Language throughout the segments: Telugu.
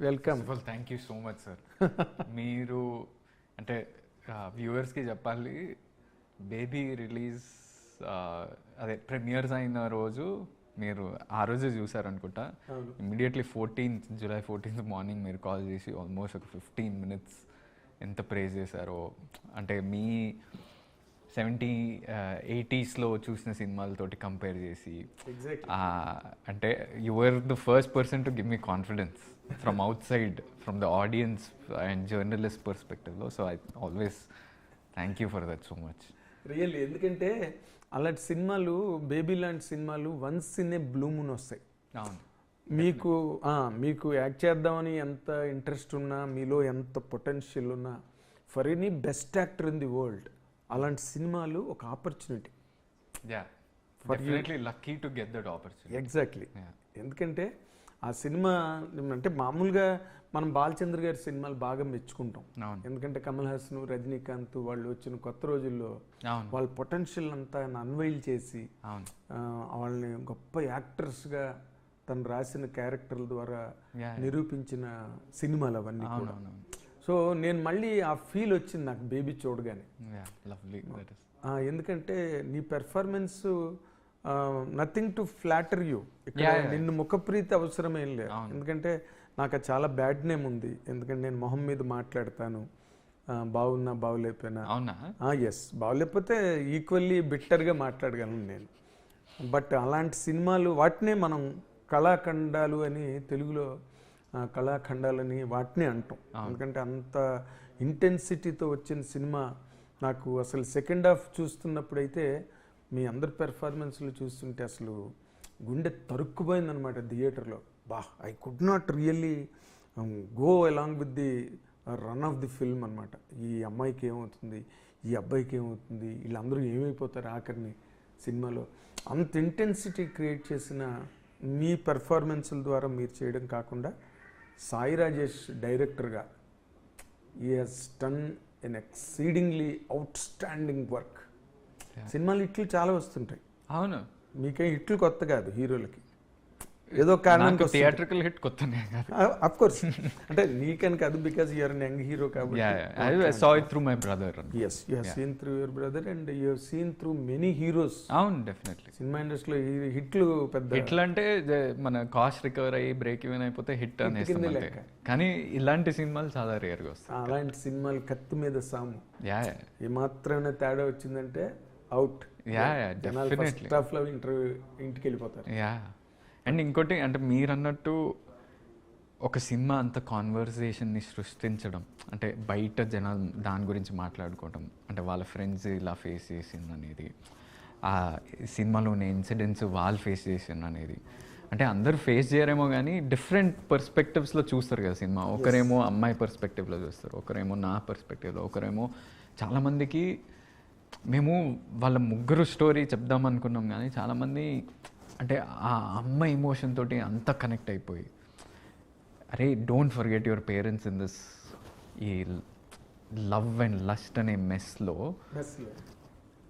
Welcome first thank you so much sir మీరు అంటే వ్యూవర్స్కి చెప్పాలి బేబీ రిలీజ్ అదే ప్రీమియర్స్ అయిన రోజు మీరు ఆ రోజే చూసారనుకుంటా. అవును. Immediately fourteenth July fourteenth morning మీరు కాల్ చేసి ఆల్మోస్ట్ ఒక ఫిఫ్టీన్ మినిట్స్ ఎంత ప్రేజ్ చేశారో అంటే మీ సెవెంటీ ఎయిటీస్లో చూసిన సినిమాలతోటి కంపేర్ చేసి అంటే you are the first person to give me confidence from outside from the audience and journalist పర్స్పెక్టివ్లో so I always thank you for that so much really ఎందుకంటే అలాంటి సినిమాలు బేబీ లాంటి సినిమాలు వన్స్ ఇన్ ఏ బ్లూమున్ వస్తాయి. అవును. మీకు మీకు యాక్ట్ చేద్దామని ఎంత ఇంట్రెస్ట్ ఉన్నా మీలో ఎంత పొటెన్షియల్ ఉన్నా for any best actor in the world అలాంటి సినిమాలు ఒక opportunity. Yeah definitely lucky to get that opportunity exactly ఎందుకంటే ఆ సినిమా అంటే మామూలుగా మనం బాలచంద్ర గారి సినిమాలు బాగా మెచ్చుకుంటాం. అవును. ఎందుకంటే కమల్ హాసన్ రజనీకాంత్ వాళ్ళు వచ్చిన కొత్త రోజుల్లో వాళ్ళ పొటెన్షియల్ అంతా అన్వైల్ చేసి వాళ్ళని గొప్ప యాక్టర్స్గా తను రాసిన క్యారెక్టర్ల ద్వారా. నిరూపించిన సినిమాలు అవన్నీ కూడా. సో నేను మళ్ళీ ఆ ఫీల్ వచ్చింది నాకు బేబీ చూడగానే. ఎందుకంటే నీ performance nothing to flatter you ఇక్కడ. నిన్ను ముఖప్రీతి అవసరమేం లేదు. ఎందుకంటే నాకు చాలా బ్యాడ్ నేమ్ ఉంది. ఎందుకంటే నేను మొహం మీద మాట్లాడతాను. బాగున్నా బాగులేకపోయినా. అవునా? ఎస్ బాగులేకపోతే ఈక్వల్లీ బిట్టర్గా మాట్లాడగలను నేను. బట్ అలాంటి సినిమాలు వాటినే మనం కళాఖండాలు అని తెలుగులో కళాఖండాలని వాటినే అంటాం. ఎందుకంటే అంత ఇంటెన్సిటీతో వచ్చిన సినిమా నాకు అసలు సెకండ్ హాఫ్ చూస్తున్నప్పుడైతే మీ అందరి పెర్ఫార్మెన్స్లు చూస్తుంటే అసలు గుండె తరుక్కుపోయిందనమాట థియేటర్లో. But I could not really go along with the run of the film అనమాట ఈ అమ్మాయికి ఏమవుతుంది ఈ అబ్బాయికి ఏమవుతుంది వీళ్ళందరూ ఏమైపోతారు ఆఖరిని సినిమాలో. అంత ఇంటెన్సిటీ క్రియేట్ చేసిన మీ పెర్ఫార్మెన్స్ల ద్వారా మీరు చేయడం కాకుండా సాయి రాజేష్ డైరెక్టర్గా ఈ he's done an exceedingly outstanding work సినిమాలు ఇట్లు చాలా వస్తుంటాయి. అవును. మీకేం ఇట్లు కొత్త కాదు హీరోలకి. ఏదో కారణం థియేట్రికల్ హిట్ కొత్తనే కాదు. అఫ్ కోర్స్ అంటే నీకని కాదు because you're young hero yeah కాబట్టి I saw it through my brother as you have seen through your brother and you have seen through many heroes అవును డెఫినెట్లీ సినిమా ఇండస్ట్రీలో హిట్లు పెద్ద హిట్ అంటే మన కాస్ట్ రికవర్ అయ్యి బ్రేక్ ఈవెన్ అయిపోతే హిట్ లెక్క. కానీ ఇలాంటి సినిమాలు చాలా రేర్గా వస్తాయి. అలాంటి సినిమాలు కత్తి మీద సాము. యా ఏమాత్రమైనా తేడా వచ్చిందంటే అవుట్ యా ఫస్ట్ డెఫినెట్లీ హాఫ్లో ఇంటర్వ్యూ ఇంటికి వెళ్ళిపోతారు. యా అండ్ ఇంకోటి అంటే మీరు అన్నట్టు ఒక సినిమా అంత కాన్వర్సేషన్ని సృష్టించడం అంటే బయట జనాలు దాని గురించి మాట్లాడుకోవడం అంటే వాళ్ళ ఫ్రెండ్స్ ఇలా ఫేస్ చేసింది అనేది ఆ సినిమాలోని ఇన్సిడెంట్స్ వాళ్ళు ఫేస్ చేసింది అనేది అంటే అందరూ ఫేస్ చేయరేమో కానీ డిఫరెంట్ పర్స్పెక్టివ్స్లో చూస్తారు కదా సినిమా. ఒకరేమో అమ్మాయి పర్స్పెక్టివ్లో చూస్తారు ఒకరేమో నా పర్స్పెక్టివ్లో ఒకరేమో చాలామందికి మేము వాళ్ళ ముగ్గురు స్టోరీ చెప్దాం అనుకున్నాం కానీ చాలామంది అంటే ఆ అమ్మ ఎమోషన్ తోటి అంత కనెక్ట్ అయిపోయి అరే don't forget your parents in this ఈ లవ్ అండ్ లస్ట్ అనే మెస్లో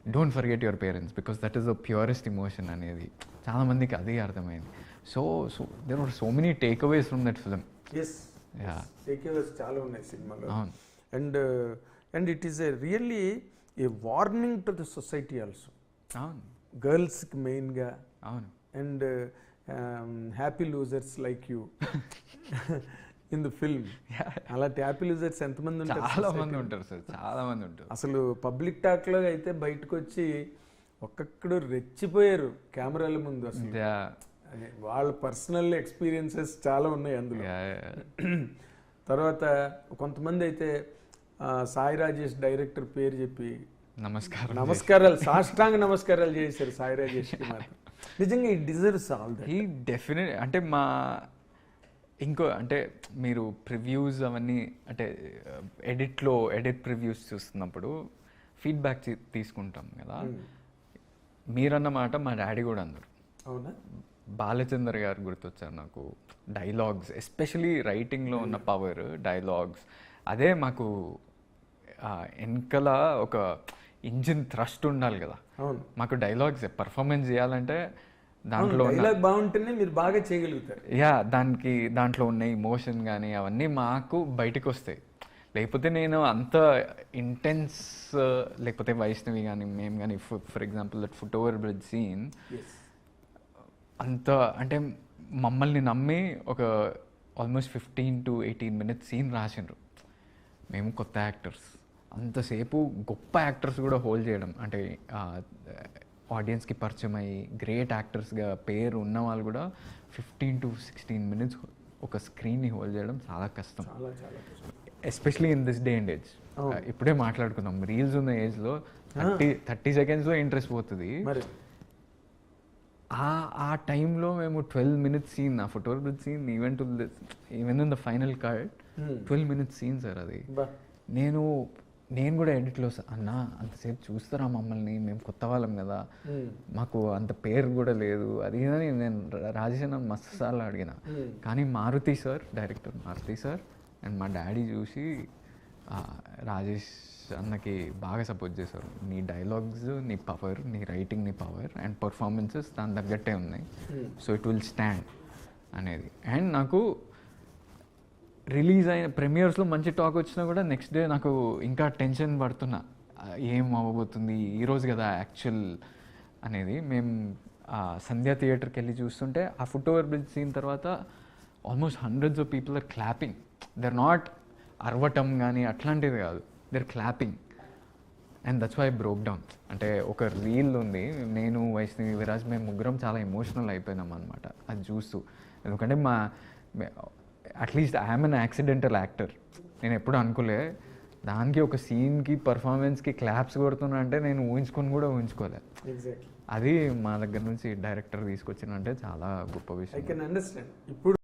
don't forget your parents because that is the purest emotion అనేది. చాలామందికి అదే అర్థమైంది. So so there are so many takeaways from that film చాలా ఉన్నాయి సినిమాలో. And and it is a really a warning to the society also అవును. గర్ల్స్కి మెయిన్గా అవును. And happy losers like you in the film. అలాంటి హ్యాపీ లూజర్స్ ఎంతమంది ఉంటారు చాలా మంది? ఉంటారు సార్ చాలా మంది ఉంటారు. అసలు పబ్లిక్ టాక్లో అయితే బయటకు వచ్చి ఒక్కొక్కడు రెచ్చిపోయారు కెమెరాల ముందు అసలు. వాళ్ళ పర్సనల్ ఎక్స్పీరియన్సెస్ చాలా ఉన్నాయి అందులో. తర్వాత కొంతమంది అయితే సాయి రాజేష్ డైరెక్టర్ పేరు చెప్పి నమస్కారం నమస్కారాలు సాష్టాంగ నమస్కారాలు చేశారు సాయి మాత్రం నిజంగా ఈ డిజర్వ్స్ ఆల్ దట్ ఈ డెఫినెట్ అంటే మా ఇంకో అంటే మీరు ప్రివ్యూస్ అవన్నీ అంటే ఎడిట్లో ఎడిట్ ప్రివ్యూస్ చూస్తున్నప్పుడు ఫీడ్బ్యాక్ తీసుకుంటాం కదా. మీరన్న మాట మా డాడీ కూడా అందరు అవునా? బాలచందర్ గారు గుర్తొచ్చారు నాకు. డైలాగ్స్ ఎస్పెషలీ రైటింగ్లో ఉన్న పవర్ డైలాగ్స్ అదే మాకు వెనకల ఒక ఇంజిన్ థ్రస్ట్ ఉండాలి కదా. అవును. మాకు డైలాగ్స్ పర్ఫార్మెన్స్ చేయాలంటే దాంట్లో డైలాగ్ బాగుంటేనే మీరు బాగా చేయగలుగుతారు. యా దానికి దాంట్లో ఉన్న ఇమోషన్ కానీ అవన్నీ మాకు బయటకు వస్తాయి. లేకపోతే నేను అంత ఇంటెన్స్ లేకపోతే వైష్ణవి కానీ మేము కానీ for example that foot over bridge scene అంత అంటే మమ్మల్ని నమ్మి ఒక almost fifteen to eighteen minutes scene రాసిండ్రు. మేము కొత్త యాక్టర్స్ అంతసేపు గొప్ప యాక్టర్స్ కూడా హోల్డ్ చేయడం. అంటే ఆడియన్స్కి పరిచయం అయ్యి గ్రేట్ యాక్టర్స్గా పేరు ఉన్న వాళ్ళు కూడా ఫిఫ్టీన్ టు సిక్స్టీన్ మినిట్స్ ఒక స్క్రీన్ని హోల్డ్ చేయడం చాలా కష్టం. Especially in this day and age. ఇప్పుడే మాట్లాడుకున్నాం రీల్స్ ఉన్న ఏజ్లో థర్టీ థర్టీ సెకండ్స్లో ఇంట్రెస్ట్ పోతుంది. ఆ ఆ టైంలో మేము ట్వెల్వ్ మినిట్స్ సీన్ ఆ photo scene even to even in the final card. Twelve minutes scene sir అది. నేను నేను కూడా ఎడిట్లో అన్న అంతసేపు చూస్తారా మమ్మల్ని? మేము కొత్త వాళ్ళం కదా. మాకు అంత పేరు కూడా లేదు. అది అని నేను రాజేష్ అన్న మస్తు సార్లు అడిగిన. కానీ Maruthi sir director Maruthi sir and మా డాడీ చూసి రాజేష్ అన్నకి బాగా సపోర్ట్ చేశారు. నీ డైలాగ్స్ నీ పవర్ నీ రైటింగ్ నీ పవర్ అండ్ పర్ఫార్మెన్సెస్ దాని తగ్గట్టే ఉన్నాయి. సో ఇట్ విల్ స్టాండ్ అనేది. అండ్ నాకు రిలీజ్ అయిన ప్రీమియర్స్లో మంచి టాక్ వచ్చినా కూడా నెక్స్ట్ డే నాకు ఇంకా టెన్షన్ పడుతున్నా. ఏం అవ్వబోతుంది? ఈరోజు కదా యాక్చువల్ అనేది. మేము సంధ్యా థియేటర్కి వెళ్ళి చూస్తుంటే ఆ ఫుట్ ఓవర్ బ్రిడ్జ్ సీన్ తర్వాత almost hundreds of people are clapping. They're not అరవటం కానీ అట్లాంటిది కాదు. They're clapping. And that's why broke down. అంటే ఒక రీల్ ఉంది. నేను వైష్ణవి విరాజ్ మేము ముగ్గురం చాలా ఎమోషనల్ అయిపోయినాం అనమాట అది చూస్తూ. ఎందుకంటే మా at least I'm an accidental actor నేను ఎప్పుడు అనుకోలే. దానికి ఒక సీన్కి పర్ఫార్మెన్స్కి క్లాప్స్ కొడుతున్నా అంటే నేను ఊహించుకొని కూడా ఊహించుకోలే. అది మా దగ్గర నుంచి డైరెక్టర్ తీసుకొచ్చిందంటే చాలా గొప్ప ఐ విషయం కెన్ అండర్స్టాండ్ ఇప్పుడు